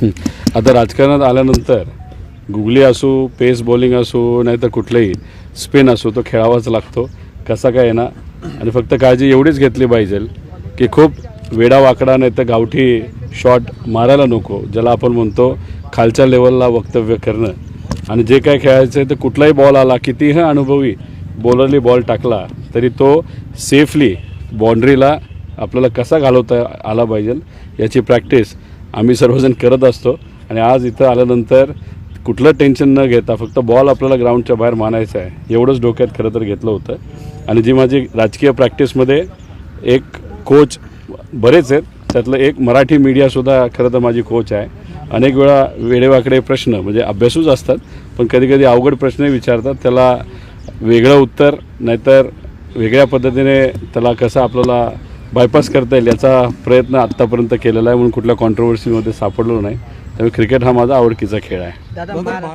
आता राजकारणात आल्यानंतर गुगली असो पेस बॉलिंग असो नाही तर कुठलंही स्पिन असो तो खेळावाच लागतो. कसा काय ना आणि फक्त काळजी एवढीच घेतली पाहिजे की खूप वेडा वाकडा नाही तर गावठी शॉट मारायला नको ज्याला आपण म्हणतो खालच्या लेवलला वक्तव्य करणं. आणि जे काय खेळायचं आहे तर कुठलाही बॉल आला कितीही अनुभवी बॉलरली बॉल टाकला तरी तो सेफली बाउंड्रीला आपल्याला कसा घालवता आला पाहिजे याची प्रॅक्टिस आम्ही सर्वजण करत असतो. आणि आज इथं आल्यानंतर कुठलं टेन्शन न घेता फक्त बॉल आपल्याला ग्राउंडच्या बाहेर मानायचा आहे. एवढंच डोक्यात खरं तर घेतलं होतं. आणि जी माझी राजकीय प्रॅक्टिसमध्ये एक कोच बरेच आहेत. त्यातलं एक मराठी मीडियासुद्धा खरं तर माझी कोच आहे. अनेक वेळा वेडेवाकडे प्रश्न म्हणजे अभ्यासूच असतात पण कधीकधी अवघड प्रश्नही विचारतात. त्याला वेगळं उत्तर नाहीतर वेगळ्या पद्धतीने त्याला कसं आपल्याला बायपास करता येईल याचा प्रयत्न आत्तापर्यंत केलेला आहे म्हणून कुठल्या कॉन्ट्रोवर्सीमध्ये सापडलो नाही. त्यामुळे क्रिकेट हा माझा आवडकीचा खेळ आहे.